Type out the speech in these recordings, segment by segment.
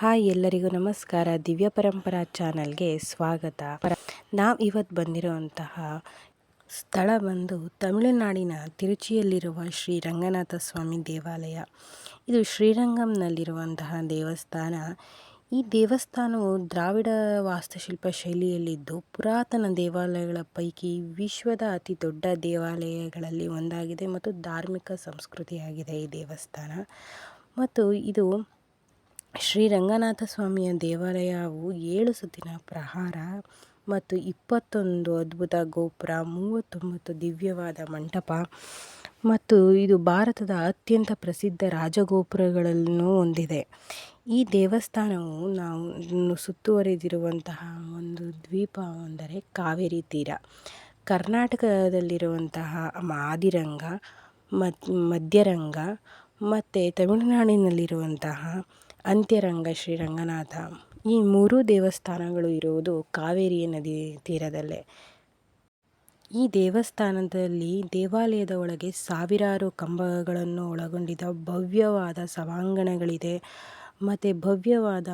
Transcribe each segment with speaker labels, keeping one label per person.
Speaker 1: Hi ಎಲ್ಲರಿಗೂ ನಮಸ್ಕಾರ. ದಿವ್ಯ ಪರಂಪರಾ ಚಾನಲ್ಗೆ ಸ್ವಾಗತ. ನಾವು ಇವತ್ತು ಬಂದಿರುವಂತಹ ಸ್ಥಳ ಬಂದು ತಮಿಳುನಾಡಿನ ತಿರುಚಿಯಲ್ಲಿರುವ ಶ್ರೀ ರಂಗನಾಥ ಸ್ವಾಮಿ ದೇವಾಲಯ. ಇದು ಶ್ರೀರಂಗಂನಲ್ಲಿರುವಂತಹ ದೇವಸ್ಥಾನ. ಈ ದೇವಸ್ಥಾನವು ದ್ರಾವಿಡ ವಾಸ್ತುಶಿಲ್ಪ ಶೈಲಿಯಲ್ಲಿದ್ದು, ಪುರಾತನ ದೇವಾಲಯಗಳ ಪೈಕಿ ವಿಶ್ವದ ಅತಿ ದೊಡ್ಡ ದೇವಾಲಯಗಳಲ್ಲಿ ಒಂದಾಗಿದೆ ಮತ್ತು ಧಾರ್ಮಿಕ ಸಂಸ್ಕೃತಿಯಾಗಿದೆ ಈ ದೇವಸ್ಥಾನ. ಮತ್ತು ಇದು ಶ್ರೀ ರಂಗನಾಥ ಸ್ವಾಮಿಯ ದೇವಾಲಯವು ಏಳು ಸುತ್ತಿನ ಪ್ರಹಾರ ಮತ್ತು ಇಪ್ಪತ್ತೊಂದು ಅದ್ಭುತ ಗೋಪುರ, ಮೂವತ್ತೊಂಬತ್ತು ದಿವ್ಯವಾದ ಮಂಟಪ ಮತ್ತು ಇದು ಭಾರತದ ಅತ್ಯಂತ ಪ್ರಸಿದ್ಧ ರಾಜಗೋಪುರಗಳನ್ನು ಹೊಂದಿದೆ. ಈ ದೇವಸ್ಥಾನವು ನಾವು ಸುತ್ತುವರಿದಿರುವಂತಹ ಒಂದು ದ್ವೀಪ ಅಂದರೆ ಕಾವೇರಿ ತೀರ. ಕರ್ನಾಟಕದಲ್ಲಿರುವಂತಹ ಮಾದಿರಂಗ ಮಧ್ಯರಂಗ ಮತ್ತು ತಮಿಳುನಾಡಿನಲ್ಲಿರುವಂತಹ ಅಂತ್ಯರಂಗ ಶ್ರೀರಂಗನಾಥ ಈ ಮೂರೂ ದೇವಸ್ಥಾನಗಳು ಇರುವುದು ಕಾವೇರಿ ನದಿ ತೀರದಲ್ಲೇ. ಈ ದೇವಸ್ಥಾನದಲ್ಲಿ ದೇವಾಲಯದ ಒಳಗೆ ಸಾವಿರಾರು ಕಂಬಗಳನ್ನು ಒಳಗೊಂಡಿದ್ದ ಭವ್ಯವಾದ ಸಭಾಂಗಣಗಳಿದೆ. ಮತ್ತು ಭವ್ಯವಾದ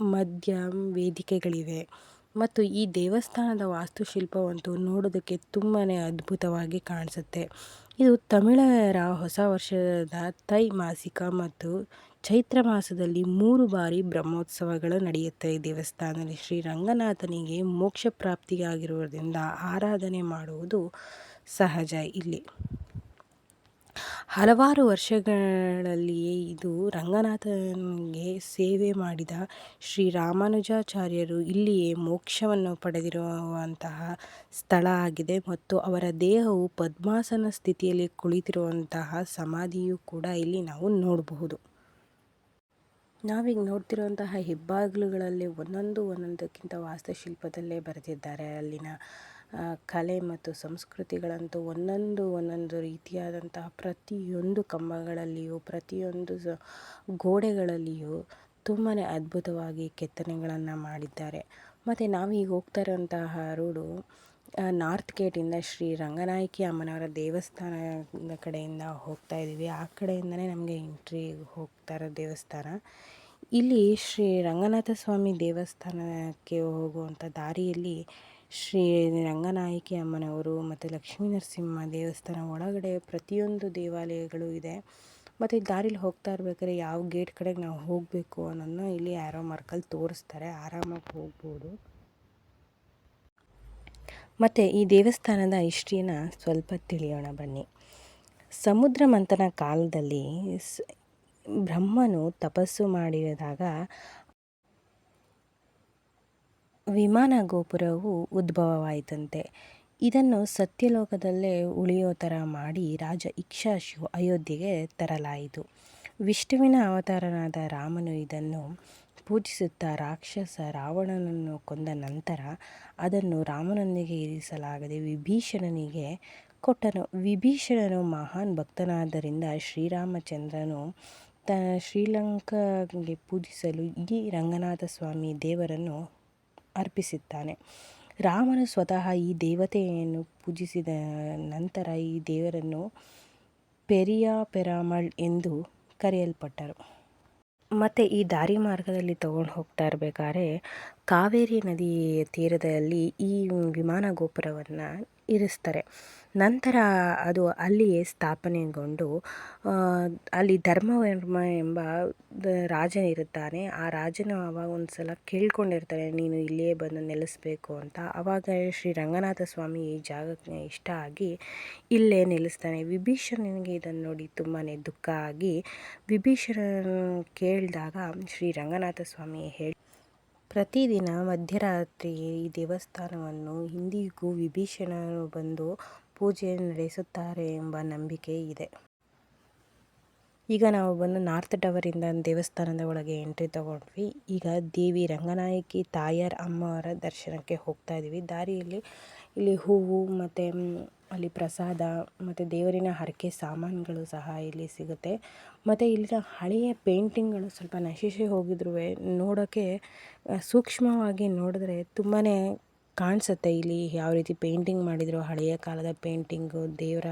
Speaker 1: ಮಧ್ಯ ವೇದಿಕೆಗಳಿವೆ. ಮತ್ತು ಈ ದೇವಸ್ಥಾನದ ವಾಸ್ತುಶಿಲ್ಪವಂತೂ ನೋಡೋದಕ್ಕೆ ತುಂಬಾ ಅದ್ಭುತವಾಗಿ ಕಾಣಿಸುತ್ತೆ. ಇದು ತಮಿಳರ ಹೊಸ ವರ್ಷದ ತೈ ಮಾಸಿಕ ಮತ್ತು ಚೈತ್ರ ಮಾಸದಲ್ಲಿ ಮೂರು ಬಾರಿ ಬ್ರಹ್ಮೋತ್ಸವಗಳು ನಡೆಯುತ್ತವೆ ದೇವಸ್ಥಾನದಲ್ಲಿ ಶ್ರೀ ರಂಗನಾಥನಿಗೆ ಮೋಕ್ಷ ಪ್ರಾಪ್ತಿಯಾಗಿರುವುದರಿಂದ ಆರಾಧನೆ ಮಾಡುವುದು ಸಹಜ ಇಲ್ಲಿ. ಹಲವಾರು ವರ್ಷಗಳಲ್ಲಿಯೇ ಇದು ರಂಗನಾಥನಿಗೆ ಸೇವೆ ಮಾಡಿದ ಶ್ರೀ ರಾಮಾನುಜಾಚಾರ್ಯರು ಇಲ್ಲಿಯೇ ಮೋಕ್ಷವನ್ನು ಪಡೆದಿರುವಂತಹ ಸ್ಥಳ ಆಗಿದೆ ಮತ್ತು ಅವರ ದೇಹವು ಪದ್ಮಾಸನ ಸ್ಥಿತಿಯಲ್ಲಿ ಕುಳಿತಿರುವಂತಹ ಸಮಾಧಿಯು ಕೂಡ ಇಲ್ಲಿ ನಾವು ನೋಡಬಹುದು. ನಾವೀಗ ನೋಡ್ತಿರುವಂತಹ ಹೆಬ್ಬಾಗಿಲುಗಳಲ್ಲಿ ಒಂದೊಂದು ಒಂದೊಂದಕ್ಕಿಂತ ವಾಸ್ತುಶಿಲ್ಪದಲ್ಲೇ ಬರೆದಿದ್ದಾರೆ. ಅಲ್ಲಿನ ಕಲೆ ಮತ್ತು ಸಂಸ್ಕೃತಿಗಳಂತೂ ಒಂದೊಂದು ಒಂದೊಂದು ರೀತಿಯಾದಂತಹ ಪ್ರತಿಯೊಂದು ಕಂಬಗಳಲ್ಲಿಯೂ, ಪ್ರತಿಯೊಂದು ಗೋಡೆಗಳಲ್ಲಿಯೂ ತುಂಬಾ ಅದ್ಭುತವಾಗಿ ಕೆತ್ತನೆಗಳನ್ನು ಮಾಡಿದ್ದಾರೆ. ಮತ್ತು ನಾವೀಗ ಹೋಗ್ತಾ ಇರುವಂತಹ ರೋಡು ನಾರ್ತ್ ಗೇಟಿಂದ ಶ್ರೀ ರಂಗನಾಯಕಿ ಅಮ್ಮನವರ ದೇವಸ್ಥಾನದ ಕಡೆಯಿಂದ ಹೋಗ್ತಾ ಇದ್ದೀವಿ. ಆ ಕಡೆಯಿಂದನೇ ನಮಗೆ ಎಂಟ್ರಿ ಹೋಗ್ತಾ ಇರೋ ದೇವಸ್ಥಾನ. ಇಲ್ಲಿ ಶ್ರೀ ರಂಗನಾಥ ಸ್ವಾಮಿ ದೇವಸ್ಥಾನಕ್ಕೆ ಹೋಗುವಂಥ ದಾರಿಯಲ್ಲಿ ಶ್ರೀ ರಂಗನಾಯಕಿ ಅಮ್ಮನವರು ಮತ್ತು ಲಕ್ಷ್ಮೀ ನರಸಿಂಹ ದೇವಸ್ಥಾನ ಒಳಗಡೆ ಪ್ರತಿಯೊಂದು ದೇವಾಲಯಗಳು ಇದೆ. ಮತ್ತು ದಾರಿಲಿ ಹೋಗ್ತಾ ಇರ್ಬೇಕಾದ್ರೆ ಯಾವ ಗೇಟ್ ಕಡೆಗೆ ನಾವು ಹೋಗಬೇಕು ಅನ್ನೋದನ್ನ ಇಲ್ಲಿ ಆ್ಯರೋ ಮಾರ್ಕಲ್ಲಿ ತೋರಿಸ್ತಾರೆ. ಆರಾಮಾಗಿ ಹೋಗ್ಬೋದು. ಮತ್ತು ಈ ದೇವಸ್ಥಾನದ ಹಿಸ್ಟ್ರಿನ ಸ್ವಲ್ಪ ತಿಳಿಯೋಣ ಬನ್ನಿ. ಸಮುದ್ರ ಮಂಥನ ಕಾಲದಲ್ಲಿ ಬ್ರಹ್ಮನು ತಪಸ್ಸು ಮಾಡಿದಾಗ ವಿಮಾನ ಗೋಪುರವು ಉದ್ಭವವಾಯಿತಂತೆ. ಇದನ್ನು ಸತ್ಯಲೋಕದಲ್ಲೇ ಉಳಿಯೋ ಥರ ಮಾಡಿ ರಾಜ ಇಕ್ಷಾಶು ಅಯೋಧ್ಯೆಗೆ ತರಲಾಯಿತು. ವಿಷ್ಣುವಿನ ಅವತಾರನಾದ ರಾಮನು ಇದನ್ನು ಪೂಜಿಸುತ್ತಾ ರಾಕ್ಷಸ ರಾವಣನನ್ನು ಕೊಂದ ನಂತರ ಅದನ್ನು ರಾಮನೊಂದಿಗೆ ಇರಿಸಲಾಗದೆ ವಿಭೀಷಣನಿಗೆ ಕೊಟ್ಟನು. ವಿಭೀಷಣನು ಮಹಾನ್ ಭಕ್ತನಾದ್ದರಿಂದ ಶ್ರೀರಾಮಚಂದ್ರನು ತ ಶ್ರೀಲಂಕಾಗೆ ಪೂಜಿಸಲು ಈ ರಂಗನಾಥ ಸ್ವಾಮಿ ದೇವರನ್ನು ಅರ್ಪಿಸುತ್ತಾನೆ ರಾಮನು ಸ್ವತಃ ಈ ದೇವತೆಯನ್ನು ಪೂಜಿಸಿದ ನಂತರ ಈ ದೇವರನ್ನು ಪೆರಿಯ ಪೆರಾಮಳ್ ಎಂದು ಕರೆಯಲ್ಪಟ್ಟರು. ಮತ್ತು ಈ ದಾರಿ ಮಾರ್ಗದಲ್ಲಿ ತಗೊಂಡು ಹೋಗ್ತಾ ಇರಬೇಕಾದ್ರೆ ಕಾವೇರಿ ನದಿ ತೀರದಲ್ಲಿ ಈ ವಿಮಾನ ಗೋಪುರವನ್ನು ಇರಿಸ್ತಾರೆ. ನಂತರ ಅದು ಅಲ್ಲಿಯೇ ಸ್ಥಾಪನೆಗೊಂಡು ಅಲ್ಲಿ ಧರ್ಮವರ್ಮ ಎಂಬ ರಾಜನಿರುತ್ತಾನೆ ಆ ರಾಜನ ಅವಾಗ ಒಂದು ಸಲ ಕೇಳ್ಕೊಂಡಿರ್ತಾರೆ ನೀನು ಇಲ್ಲಿಯೇ ಬಂದು ನೆಲೆಸಬೇಕು ಅಂತ. ಆವಾಗ ಶ್ರೀ ರಂಗನಾಥ ಸ್ವಾಮಿ ಈ ಜಾಗಕ್ಕೆ ಇಷ್ಟ ಆಗಿ ಇಲ್ಲೇ ನೆಲೆಸ್ತಾನೆ. ವಿಭೀಷಣನಿಗೆ ಇದನ್ನು ನೋಡಿ ತುಂಬಾ ದುಃಖ ಆಗಿ ವಿಭೀಷಣ ಕೇಳಿದಾಗ ಶ್ರೀ ರಂಗನಾಥ ಸ್ವಾಮಿ ಹೇಳಿ ಪ್ರತಿದಿನ ಮಧ್ಯರಾತ್ರಿ ಈ ದೇವಸ್ಥಾನವನ್ನು ಇಂದಿಗೂ ವಿಭೀಷಣನು ಬಂದು ಪೂಜೆ ನಡೆಸುತ್ತಾರೆ ಎಂಬ ನಂಬಿಕೆ ಇದೆ. ಈಗ ನಾವು ಬಂದು ನಾರ್ತ್ ಟವರಿಂದ ದೇವಸ್ಥಾನದ ಒಳಗೆ ಎಂಟ್ರಿ ತಗೊಂಡ್ವಿ. ಈಗ ದೇವಿ ರಂಗನಾಯಕಿ ತಾಯಾರ್ ಅಮ್ಮವರ ದರ್ಶನಕ್ಕೆ ಹೋಗ್ತಾ ಇದ್ದೀವಿ ದಾರಿಯಲ್ಲಿ ಇಲ್ಲಿ ಹೂವು ಮತ್ತು ಅಲ್ಲಿ ಪ್ರಸಾದ ಮತ್ತು ದೇವರಿನ ಹರಕೆ ಸಾಮಾನುಗಳು ಸಹ ಇಲ್ಲಿ ಸಿಗುತ್ತೆ. ಮತ್ತು ಇಲ್ಲಿನ ಹಳೆಯ ಪೇಂಟಿಂಗ್ಗಳು ಸ್ವಲ್ಪ ನಶಿಸಿ ಹೋಗಿದ್ರೂ ನೋಡೋಕ್ಕೆ ಸೂಕ್ಷ್ಮವಾಗಿ ನೋಡಿದ್ರೆ ತುಂಬಾ ಕಾಣಿಸುತ್ತೆ ಇಲ್ಲಿ ಯಾವ ರೀತಿ ಪೇಂಟಿಂಗ್ ಮಾಡಿದರು. ಹಳೆಯ ಕಾಲದ ಪೇಂಟಿಂಗು, ದೇವರ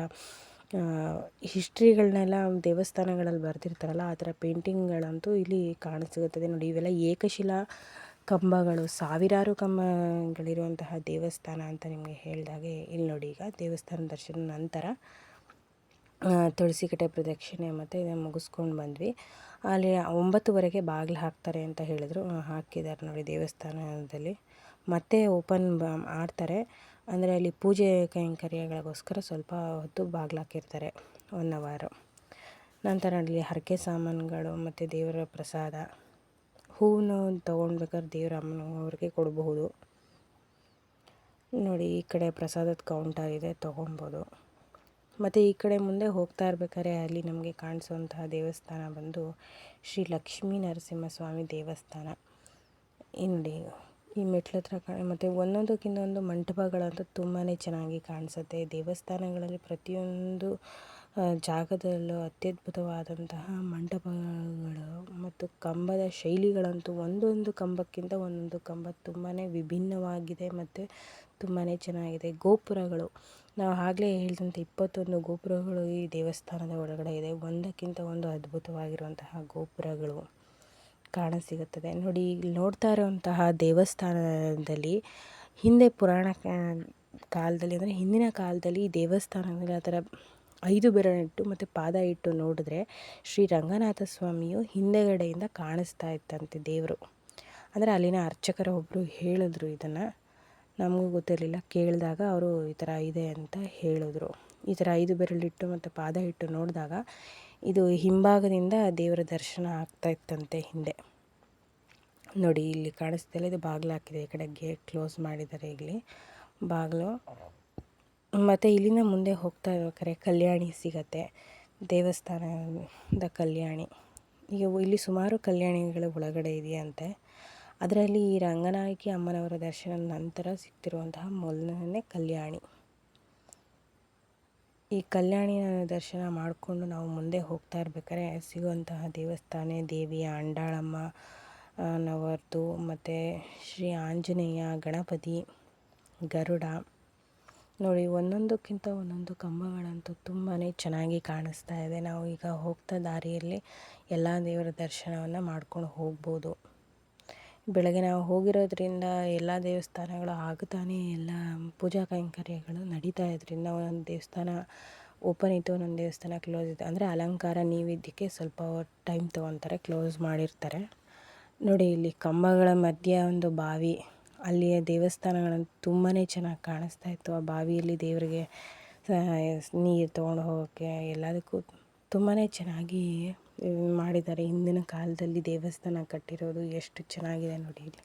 Speaker 1: ಹಿಸ್ಟ್ರಿಗಳನ್ನೆಲ್ಲ ದೇವಸ್ಥಾನಗಳಲ್ಲಿ ಬರೆದಿರ್ತಾರಲ್ಲ, ಆ ಥರ ಪೇಂಟಿಂಗ್ಗಳಂತೂ ಇಲ್ಲಿ ಕಾಣಸಿಗುತ್ತದೆ. ನೋಡಿ, ಇವೆಲ್ಲ ಏಕಶಿಲಾ ಕಂಬಗಳು, ಸಾವಿರಾರು ಕಂಬಗಳಿರುವಂತಹ ದೇವಸ್ಥಾನ ಅಂತ ನಿಮಗೆ ಹೇಳಿದಾಗೆ ಇಲ್ಲಿ ನೋಡಿ ಈಗ ದೇವಸ್ಥಾನ ದರ್ಶನ ನಂತರ ತುಳಸಿ ಕಟ್ಟೆ ಪ್ರದಕ್ಷಿಣೆ ಮತ್ತು ಇದನ್ನು ಮುಗಿಸ್ಕೊಂಡು ಬಂದ್ವಿ. ಅಲ್ಲಿ ಒಂಬತ್ತುವರೆಗೆ ಬಾಗಿಲು ಹಾಕ್ತಾರೆ ಅಂತ ಹೇಳಿದರು. ಹಾಕಿದ್ದಾರೆ ನೋಡಿ ದೇವಸ್ಥಾನದಲ್ಲಿ. ಮತ್ತೆ ಓಪನ್ ಮಾಡ್ತಾರೆ. ಅಂದರೆ ಅಲ್ಲಿ ಪೂಜೆ ಕೈಂಕರ್ಯಗಳಿಗೋಸ್ಕರ ಸ್ವಲ್ಪ ಹೊತ್ತು ಬಾಗಿಲು ಹಾಕಿರ್ತಾರೆ, ಒನ್ ಅವರು. ನಂತರ ಅಲ್ಲಿ ಹರಕೆ ಸಾಮಾನುಗಳು ಮತ್ತು ದೇವರ ಪ್ರಸಾದ. ಹೂವನ್ನು ತೊಗೊಳ್ಬೇಕಾದ್ರೆ ದೇವ್ರ ಅಮ್ಮನವ್ರಿಗೆ ಕೊಡಬಹುದು. ನೋಡಿ, ಈ ಕಡೆ ಪ್ರಸಾದದ ಕೌಂಟರ್ ಇದೆ ತೊಗೊಬೋದು ಮತ್ತು ಈ ಕಡೆ ಮುಂದೆ ಹೋಗ್ತಾ ಇರ್ಬೇಕಾದ್ರೆ ಅಲ್ಲಿ ನಮಗೆ ಕಾಣಿಸುವಂತಹ ದೇವಸ್ಥಾನ ಬಂದು ಶ್ರೀ ಲಕ್ಷ್ಮೀ ನರಸಿಂಹಸ್ವಾಮಿ ದೇವಸ್ಥಾನ. ಈ ನೋಡಿ, ಈ ಮೆಟ್ಲ ಹತ್ರ ಮತ್ತು ಒಂದೊಂದಕ್ಕಿಂತ ಒಂದು ಮಂಟಪಗಳಂತೂ ತುಂಬಾ ಚೆನ್ನಾಗಿ ಕಾಣಿಸುತ್ತೆ. ದೇವಸ್ಥಾನಗಳಲ್ಲಿ ಪ್ರತಿಯೊಂದು ಜಾಗದಲ್ಲೂ ಅತ್ಯದ್ಭುತವಾದಂತಹ ಮಂಟಪಗಳು ಮತ್ತು ಕಂಬದ ಶೈಲಿಗಳಂತೂ ಒಂದೊಂದು ಕಂಬಕ್ಕಿಂತ ಒಂದೊಂದು ಕಂಬ ತುಂಬಾ ವಿಭಿನ್ನವಾಗಿದೆ ಮತ್ತು ತುಂಬಾ ಚೆನ್ನಾಗಿದೆ. ಗೋಪುರಗಳು, ನಾವು ಆಗಲೇ ಹೇಳಿದಂತೆ ಇಪ್ಪತ್ತೊಂದು ಗೋಪುರಗಳು ಈ ದೇವಸ್ಥಾನದ ಒಳಗಡೆ ಇದೆ. ಒಂದಕ್ಕಿಂತ ಒಂದು ಅದ್ಭುತವಾಗಿರುವಂತಹ ಗೋಪುರಗಳು ಕಾಣಸಿಗುತ್ತದೆ. ನೋಡಿ, ಇಲ್ಲಿ ನೋಡ್ತಾ ಇರುವಂತಹ ದೇವಸ್ಥಾನದಲ್ಲಿ ಹಿಂದೆ ಪುರಾಣ ಕಾಲದಲ್ಲಿ, ಅಂದರೆ ಹಿಂದಿನ ಕಾಲದಲ್ಲಿ ದೇವಸ್ಥಾನದಲ್ಲಿ ಆ ಥರ ಐದು ಬೆರಳಿಟ್ಟು ಮತ್ತು ಪಾದ ಇಟ್ಟು ನೋಡಿದ್ರೆ ಶ್ರೀ ರಂಗನಾಥ ಸ್ವಾಮಿಯು ಹಿಂದೆಗಡೆಯಿಂದ ಕಾಣಿಸ್ತಾ ಇತ್ತಂತೆ ದೇವರು. ಅಂದರೆ ಅಲ್ಲಿನ ಅರ್ಚಕರ ಒಬ್ಬರು ಹೇಳಿದ್ರು ಇದನ್ನು. ನಮಗೂ ಗೊತ್ತಿರಲಿಲ್ಲ. ಕೇಳಿದಾಗ ಅವರು ಈ ಥರ ಇದೆ ಅಂತ ಹೇಳಿದ್ರು. ಈ ಥರ ಐದು ಬೆರಳಿಟ್ಟು ಮತ್ತು ಪಾದ ಇಟ್ಟು ನೋಡಿದಾಗ ಇದು ಹಿಂಭಾಗದಿಂದ ದೇವರ ದರ್ಶನ ಆಗ್ತಾ ಇತ್ತಂತೆ ಹಿಂದೆ. ನೋಡಿ, ಇಲ್ಲಿ ಕಾಣಿಸ್ತಿಲ್ಲ ಇದು ಬಾಗಿಲು ಹಾಕಿದೆ. ಈ ಕಡೆ ಗೇಟ್ ಕ್ಲೋಸ್ ಮಾಡಿದ್ದಾರೆ ಇಲ್ಲಿ. ಬಾಗಿಲು. ಮತ್ತು ಇಲ್ಲಿಂದ ಮುಂದೆ ಹೋಗ್ತಾ ಇರ್ಬೇಕಾದ್ರೆ ಕಲ್ಯಾಣಿ ಸಿಗತ್ತೆ. ದೇವಸ್ಥಾನದ ಕಲ್ಯಾಣಿ. ಈಗ ಇಲ್ಲಿ ಸುಮಾರು ಕಲ್ಯಾಣಿಗಳು ಒಳಗಡೆ ಇದೆಯಂತೆ. ಅದರಲ್ಲಿ ಈ ರಂಗನಾಯಕಿ ಅಮ್ಮನವರ ದರ್ಶನ ನಂತರ ಸಿಗ್ತಿರುವಂತಹ ಮೊದಲನೇ ಕಲ್ಯಾಣಿ. ಈ ಕಲ್ಯಾಣಿಯ ದರ್ಶನ ಮಾಡಿಕೊಂಡು ನಾವು ಮುಂದೆ ಹೋಗ್ತಾ ಇರ್ಬೇಕಾದ್ರೆ ಸಿಗುವಂತಹ ದೇವಸ್ಥಾನ ದೇವಿಯ ಅಂಡಾಳಮ್ಮ ನವರ್ದು ಮತ್ತು ಶ್ರೀ ಆಂಜನೇಯ, ಗಣಪತಿ, ಗರುಡ ನೋಡಿ, ಒಂದೊಂದಕ್ಕಿಂತ ಒಂದೊಂದು ಕಂಬಗಳಂತೂ ತುಂಬಾ ಚೆನ್ನಾಗಿ ಕಾಣಿಸ್ತಾ ಇದೆ. ನಾವು ಈಗ ಹೋಗ್ತಾ ದಾರಿಯಲ್ಲಿ ಎಲ್ಲ ದೇವರ ದರ್ಶನವನ್ನು ಮಾಡ್ಕೊಂಡು ಹೋಗ್ಬೋದು. ಬೆಳಗ್ಗೆ ನಾವು ಹೋಗಿರೋದ್ರಿಂದ ಎಲ್ಲ ದೇವಸ್ಥಾನಗಳು ಆಗ್ತಾನೆ ಎಲ್ಲ ಪೂಜಾ ಕೈಂಕರ್ಯಗಳು ನಡೀತಾ ಇದ್ರಿಂದ ಒಂದೊಂದು ದೇವಸ್ಥಾನ ಓಪನ್ ಇತ್ತು, ಒಂದೊಂದು ದೇವಸ್ಥಾನ ಕ್ಲೋಸ್ ಇತ್ತು. ಅಂದರೆ ಅಲಂಕಾರ ನೀವಿದ್ದಕ್ಕೆ ಸ್ವಲ್ಪ ಟೈಮ್ ತೊಗೊತಾರೆ ಕ್ಲೋಸ್ ಮಾಡಿರ್ತಾರೆ. ನೋಡಿ, ಇಲ್ಲಿ ಕಂಬಗಳ ಮಧ್ಯೆ ಒಂದು ಬಾವಿ. ಅಲ್ಲಿಯ ದೇವಸ್ಥಾನಗಳನ್ನು ತುಂಬಾ ಚೆನ್ನಾಗಿ ಕಾಣಿಸ್ತಾ ಇತ್ತು. ಆ ಬಾವಿಯಲ್ಲಿ ದೇವರಿಗೆ ನೀರು ತೊಗೊಂಡು ಹೋಗೋಕ್ಕೆ ಎಲ್ಲದಕ್ಕೂ ತುಂಬಾ ಚೆನ್ನಾಗಿ ಮಾಡಿದ್ದಾರೆ. ಹಿಂದಿನ ಕಾಲದಲ್ಲಿ ದೇವಸ್ಥಾನ ಕಟ್ಟಿರೋದು ಎಷ್ಟು ಚೆನ್ನಾಗಿದೆ ನೋಡಿ ಇಲ್ಲಿ.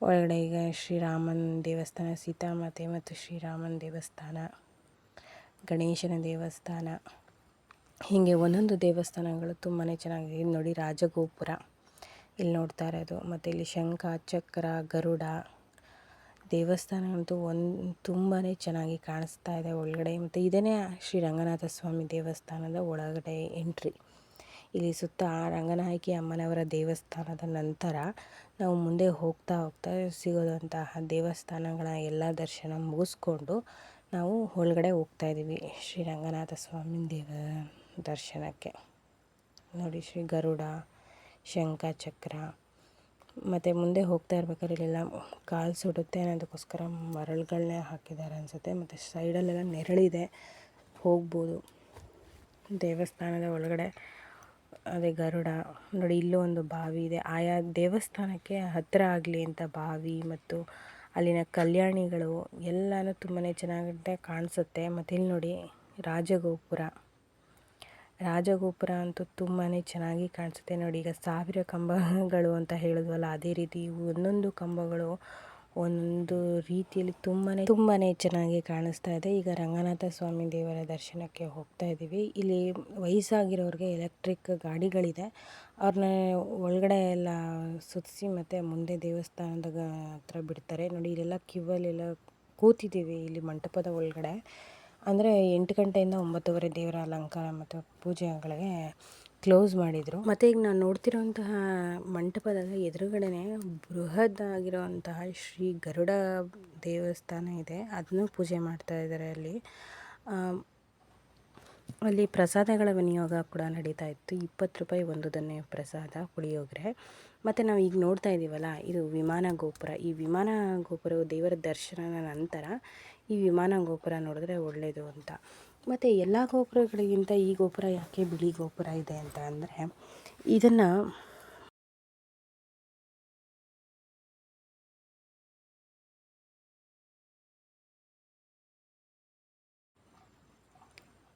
Speaker 1: ಒಳಗಡೆ ಈಗ ಶ್ರೀರಾಮನ ದೇವಸ್ಥಾನ, ಸೀತಾಮಾತೆ ಮತ್ತು ಶ್ರೀರಾಮನ ದೇವಸ್ಥಾನ, ಗಣೇಶನ ದೇವಸ್ಥಾನ, ಹೀಗೆ ಒಂದೊಂದು ದೇವಸ್ಥಾನಗಳು ತುಂಬಾ ಚೆನ್ನಾಗಿದೆ. ನೋಡಿ ರಾಜಗೋಪುರ. ಇಲ್ಲಿ ನೋಡ್ತಾ ಇರೋದು. ಮತ್ತು ಇಲ್ಲಿ ಶಂಖ, ಚಕ್ರ, ಗರುಡ. ದೇವಸ್ಥಾನ ಅಂತೂ ಒಂದು ತುಂಬಾ ಚೆನ್ನಾಗಿ ಕಾಣಿಸ್ತಾ ಇದೆ ಒಳಗಡೆ. ಮತ್ತು ಇದೇ ಶ್ರೀ ರಂಗನಾಥ ಸ್ವಾಮಿ ದೇವಸ್ಥಾನದ ಒಳಗಡೆ ಎಂಟ್ರಿ. ಇಲ್ಲಿ ಸುತ್ತ ರಂಗನಾಯಕಿ ಅಮ್ಮನವರ ದೇವಸ್ಥಾನದ ನಂತರ ನಾವು ಮುಂದೆ ಹೋಗ್ತಾ ಹೋಗ್ತಾ ಸಿಗೋದಂತಹ ದೇವಸ್ಥಾನಗಳ ಎಲ್ಲ ದರ್ಶನ ಮುಗಿಸ್ಕೊಂಡು ನಾವು ಒಳಗಡೆ ಹೋಗ್ತಾ ಇದ್ದೀವಿ ಶ್ರೀ ರಂಗನಾಥ ಸ್ವಾಮಿ ದೇವ ದರ್ಶನಕ್ಕೆ. ನೋಡಿ ಶ್ರೀ ಗರುಡ ಶಂಖ, ಚಕ್ರ. ಮತ್ತು ಮುಂದೆ ಹೋಗ್ತಾ ಇರ್ಬೇಕಾದ್ರೆ ಇಲ್ಲೆಲ್ಲ ಕಾಲು ಸುಡುತ್ತೆ ಅನ್ನೋದಕ್ಕೋಸ್ಕರ ಮರಳುಗಳನ್ನೇ ಹಾಕಿದ್ದಾರೆ ಅನಿಸುತ್ತೆ. ಮತ್ತು ಸೈಡಲ್ಲೆಲ್ಲ ನೆರಳಿದೆ. ಹೋಗ್ಬೋದು. ದೇವಸ್ಥಾನದ ಒಳಗಡೆ. ಅದೇ ಗರುಡ. ನೋಡಿ, ಇಲ್ಲೂ ಒಂದು ಬಾವಿ ಇದೆ. ಆಯಾ ದೇವಸ್ಥಾನಕ್ಕೆ ಹತ್ತಿರ ಆಗಲಿ ಅಂತ ಬಾವಿ ಮತ್ತು ಅಲ್ಲಿನ ಕಲ್ಯಾಣಿಗಳು ಎಲ್ಲನೂ ತುಂಬಾ ಚೆನ್ನಾಗಿ ಕಾಣಿಸುತ್ತೆ. ಮತ್ತು ಇಲ್ಲಿ ನೋಡಿ ರಾಜಗೋಪುರ. ರಾಜಗೋಪುರ ಅಂತೂ ತುಂಬಾ ಚೆನ್ನಾಗಿ ಕಾಣಿಸುತ್ತೆ. ನೋಡಿ, ಈಗ ಸಾವಿರ ಕಂಬಗಳು ಅಂತ ಹೇಳಿದ್ವಲ್ಲ, ಅದೇ ರೀತಿ ಒಂದೊಂದು ಕಂಬಗಳು ಒಂದು ರೀತಿಯಲ್ಲಿ ತುಂಬಾ ತುಂಬಾ ಚೆನ್ನಾಗಿ ಕಾಣಿಸ್ತಾ ಇದೆ. ಈಗ ರಂಗನಾಥ ಸ್ವಾಮಿ ದೇವರ ದರ್ಶನಕ್ಕೆ ಹೋಗ್ತಾ ಇದ್ದೀವಿ. ಇಲ್ಲಿ ವಯಸ್ಸಾಗಿರೋರಿಗೆ ಎಲೆಕ್ಟ್ರಿಕ್ ಗಾಡಿಗಳಿದೆ. ಅವ್ರನ್ನ ಒಳಗಡೆ ಎಲ್ಲ ಸುತ್ತಿಸಿ ಮತ್ತು ಮುಂದೆ ದೇವಸ್ಥಾನದ ಹತ್ರ ಬಿಡ್ತಾರೆ. ನೋಡಿ, ಇಲ್ಲೆಲ್ಲ ಕ್ಯೂವಲ್ಲೆಲ್ಲ ಕೂತಿದ್ದೀವಿ ಇಲ್ಲಿ ಮಂಟಪದ ಒಳಗಡೆ. ಅಂದರೆ ಎಂಟು ಗಂಟೆಯಿಂದ ಒಂಬತ್ತುವರೆ ದೇವರ ಅಲಂಕಾರ ಮತ್ತು ಪೂಜೆಗಳಿಗೆ ಕ್ಲೋಸ್ ಮಾಡಿದರು. ಮತ್ತು ಈಗ ನಾನು ನೋಡ್ತಿರೋಂತಹ ಮಂಟಪದ ಎದುರುಗಡೆನೇ ಬೃಹದ್ದಾಗಿರುವಂತಹ ಶ್ರೀ ಗರುಡ ದೇವಸ್ಥಾನ ಇದೆ. ಅದನ್ನು ಪೂಜೆ ಮಾಡ್ತಾ ಇದ್ದಾರೆ ಅಲ್ಲಿ. ಅಲ್ಲಿ ಪ್ರಸಾದಗಳ ವಿನಿಯೋಗ ಕೂಡ ನಡೀತಾ ಇತ್ತು. ಇಪ್ಪತ್ತು ರೂಪಾಯಿ ಒಂದು ದೊನ್ನೆ ಪ್ರಸಾದ, ಪುಳಿಯೋಗರೆ. ಮತ್ತು ನಾವು ಈಗ ನೋಡ್ತಾ ಇದ್ದೀವಲ್ಲ ಇದು ವಿಮಾನ ಗೋಪುರ. ಈ ವಿಮಾನ ಗೋಪುರವು ದೇವರ ದರ್ಶನದ ನಂತರ ಈ ವಿಮಾನ ಗೋಪುರ ನೋಡಿದ್ರೆ ಒಳ್ಳೆಯದು ಅಂತ. ಮತ್ತು ಎಲ್ಲ ಗೋಪುರಗಳಿಗಿಂತ ಈ ಗೋಪುರ ಯಾಕೆ ಬಿಳಿ ಗೋಪುರ ಇದೆ ಅಂತ ಅಂದರೆ, ಇದನ್ನು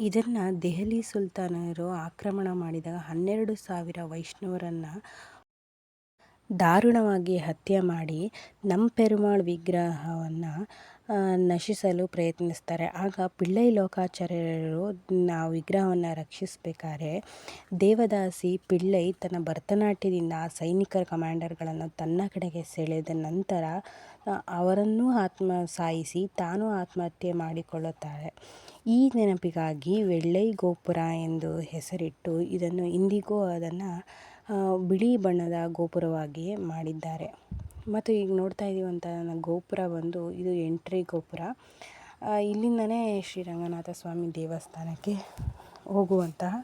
Speaker 1: ಇದನ್ನು ದೆಹಲಿ ಸುಲ್ತಾನರು ಆಕ್ರಮಣ ಮಾಡಿದಾಗ ಹನ್ನೆರಡು ಸಾವಿರ ವೈಷ್ಣವರನ್ನು ದಾರುಣವಾಗಿ ಹತ್ಯೆ ಮಾಡಿ ನಮ್ಮ ಪೆರುಮಾಳ್ ವಿಗ್ರಹವನ್ನು ನಶಿಸಲು ಪ್ರಯತ್ನಿಸ್ತಾರೆ. ಆಗ ಪಿಳ್ಳೈ ಲೋಕಾಚಾರ್ಯರು ಆ ವಿಗ್ರಹವನ್ನು ರಕ್ಷಿಸಬೇಕಾದ್ರೆ ದೇವದಾಸಿ ಪಿಳ್ಳೈ ತನ್ನ ಭರತನಾಟ್ಯದಿಂದ ಆ ಸೈನಿಕರ ಕಮಾಂಡರ್ಗಳನ್ನು ತನ್ನ ಕಡೆಗೆ ಸೆಳೆದ ನಂತರ ಅವರನ್ನೂ ಆತ್ಮ ಸಾಯಿಸಿ ತಾನು ಆತ್ಮಹತ್ಯೆ ಮಾಡಿಕೊಳ್ಳುತ್ತಾರೆ. ಈ ನೆನಪಿಗಾಗಿ, ವೆಳ್ಳೈ ಗೋಪುರ ಎಂದು ಹೆಸರಿಟ್ಟು ಇದನ್ನು ಇಂದಿಗೂ ಅದನ್ನು ಬಿಳಿ ಬಣ್ಣದ ಗೋಪುರವಾಗಿ ಮಾಡಿದ್ದಾರೆ. ಮತ್ತು ಈಗ ನೋಡ್ತಾ ಇದ್ದೀವಂತ ಗೋಪುರ ಬಂದು ಇದು ಎಂಟ್ರಿ ಗೋಪುರ. ಇಲ್ಲಿಂದನೇ ಶ್ರೀರಂಗನಾಥ ಸ್ವಾಮಿ ದೇವಸ್ಥಾನಕ್ಕೆ ಹೋಗುವಂತಹ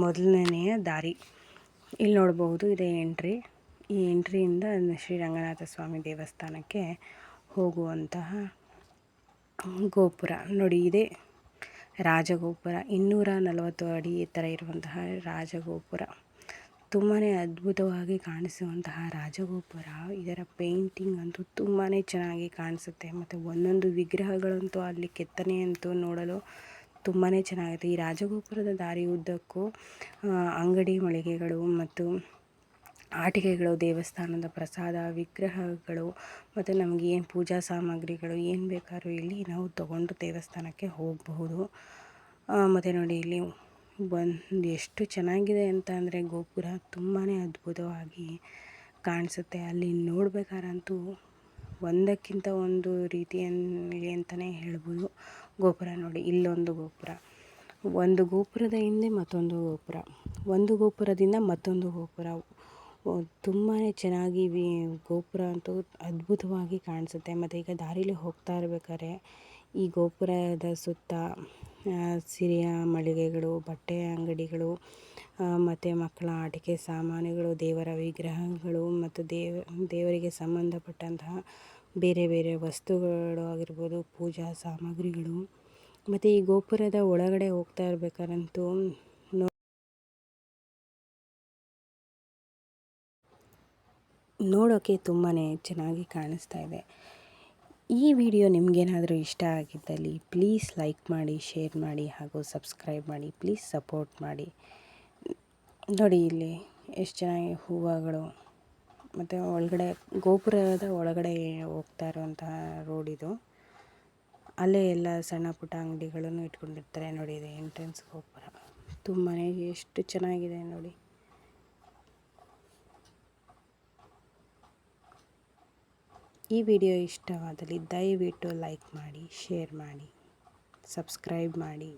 Speaker 1: ಮೊದಲನೆಯ ದಾರಿ. ಇಲ್ಲಿ ನೋಡಬಹುದು ಇದೆ ಎಂಟ್ರಿ. ಈ ಎಂಟ್ರಿಯಿಂದ ಶ್ರೀರಂಗನಾಥ ಸ್ವಾಮಿ ದೇವಸ್ಥಾನಕ್ಕೆ ಹೋಗುವಂತಹ ಗೋಪುರ. ನೋಡಿ, ಇದೆ ರಾಜಗೋಪುರ. ಇನ್ನೂರ ನಲವತ್ತು ಅಡಿ ಎತ್ತರ ಇರುವಂತಹ ರಾಜಗೋಪುರ. ತುಂಬಾ ಅದ್ಭುತವಾಗಿ ಕಾಣಿಸುವಂತಹ ರಾಜಗೋಪುರ. ಇದರ ಪೇಂಟಿಂಗ್ ಅಂತೂ ತುಂಬಾ ಚೆನ್ನಾಗಿ ಕಾಣಿಸುತ್ತೆ. ಮತ್ತು ಒಂದೊಂದು ವಿಗ್ರಹಗಳಂತೂ ಅಲ್ಲಿ ಕೆತ್ತನೆ ಅಂತೂ ನೋಡಲು ತುಂಬಾ ಚೆನ್ನಾಗಿದೆ. ಈ ರಾಜಗೋಪುರದ ದಾರಿ ಉದ್ದಕ್ಕೂ ಅಂಗಡಿ ಮಳಿಗೆಗಳು ಮತ್ತು ಆಟಿಕೆಗಳು, ದೇವಸ್ಥಾನದ ಪ್ರಸಾದ, ವಿಗ್ರಹಗಳು ಮತ್ತು ನಮಗೆ ಏನು ಪೂಜಾ ಸಾಮಗ್ರಿಗಳು ಏನು ಬೇಕಾದ್ರೂ ಇಲ್ಲಿ ನಾವು ತಗೊಂಡು ದೇವಸ್ಥಾನಕ್ಕೆ ಹೋಗಬಹುದು. ಮತ್ತು ನೋಡಿ ಇಲ್ಲಿ ಒಂದು ಎಷ್ಟು ಚೆನ್ನಾಗಿದೆ ಅಂತ ಅಂದರೆ ಗೋಪುರ ತುಂಬಾ ಅದ್ಭುತವಾಗಿ ಕಾಣಿಸುತ್ತೆ. ಅಲ್ಲಿ ನೋಡ್ಬೇಕಾದ್ರಂತೂ ಒಂದಕ್ಕಿಂತ ಒಂದು ರೀತಿಯಲ್ಲಿ ಅಂತಲೇ ಹೇಳ್ಬೋದು. ಗೋಪುರ ನೋಡಿ, ಇಲ್ಲೊಂದು ಗೋಪುರ. ಒಂದು ಗೋಪುರದ ಹಿಂದೆ ಮತ್ತೊಂದು ಗೋಪುರ. ಒಂದು ಗೋಪುರದಿಂದ ಮತ್ತೊಂದು ಗೋಪುರ. ತುಂಬಾ ಚೆನ್ನಾಗಿ ಗೋಪುರ ಅಂತೂ ಅದ್ಭುತವಾಗಿ ಕಾಣಿಸುತ್ತೆ. ಮತ್ತು ಈಗ ದಾರಿಲಿ ಹೋಗ್ತಾ ಇರ್ಬೇಕಾದ್ರೆ ಈ ಗೋಪುರದ ಸುತ್ತ ಸಿರಿಯ ಮಳಿಗೆಗಳು, ಬಟ್ಟೆ ಅಂಗಡಿಗಳು ಮತ್ತು ಮಕ್ಕಳ ಆಟಿಕೆ ಸಾಮಾನುಗಳು, ದೇವರ ವಿಗ್ರಹಗಳು ಮತ್ತು ದೇವ, ದೇವರಿಗೆ ಸಂಬಂಧಪಟ್ಟಂತಹ ಬೇರೆ ಬೇರೆ ವಸ್ತುಗಳು ಆಗಿರ್ಬೋದು, ಪೂಜಾ ಸಾಮಗ್ರಿಗಳು. ಮತ್ತು ಈ ಗೋಪುರದ ಒಳಗಡೆ ಹೋಗ್ತಾ ಇರ್ಬೇಕಾದ್ರಂತೂ ನೋಡೋಕ್ಕೆ ತುಂಬಾ ಚೆನ್ನಾಗಿ ಕಾಣಿಸ್ತಾ ಇದೆ. ಈ ವಿಡಿಯೋ ನಿಮಗೇನಾದರೂ ಇಷ್ಟ ಆಗಿದ್ದಲ್ಲಿ ಪ್ಲೀಸ್ ಲೈಕ್ ಮಾಡಿ ಶೇರ್ ಮಾಡಿ ಹಾಗೂ ಸಬ್ಸ್ಕ್ರೈಬ್ ಮಾಡಿ ಪ್ಲೀಸ್ ಸಪೋರ್ಟ್ ಮಾಡಿ. ನೋಡಿ ಇಲ್ಲಿ ಎಷ್ಟು ಚೆನ್ನಾಗಿ ಹೂವುಗಳು ಮತ್ತು ಒಳಗಡೆ ಗೋಪುರದ ಒಳಗಡೆ ಹೋಗ್ತಾ ಇರುವಂತಹ ರೋಡ್ ಇದು. ಅಲ್ಲೇ ಎಲ್ಲ ಸಣ್ಣ ಪುಟ್ಟ ಅಂಗಡಿಗಳನ್ನು ಇಟ್ಕೊಂಡಿರ್ತಾರೆ. ನೋಡಿ ಇದು ಎಂಟ್ರೆನ್ಸ್ ಗೋಪುರ. ತುಂಬಾ ಎಷ್ಟು ಚೆನ್ನಾಗಿದೆ ನೋಡಿ. ಈ ವಿಡಿಯೋ ಇಷ್ಟವಾದಲ್ಲಿ ದಯವಿಟ್ಟು ಲೈಕ್ ಮಾಡಿ ಶೇರ್ ಮಾಡಿ ಸಬ್ಸ್ಕ್ರೈಬ್ ಮಾಡಿ.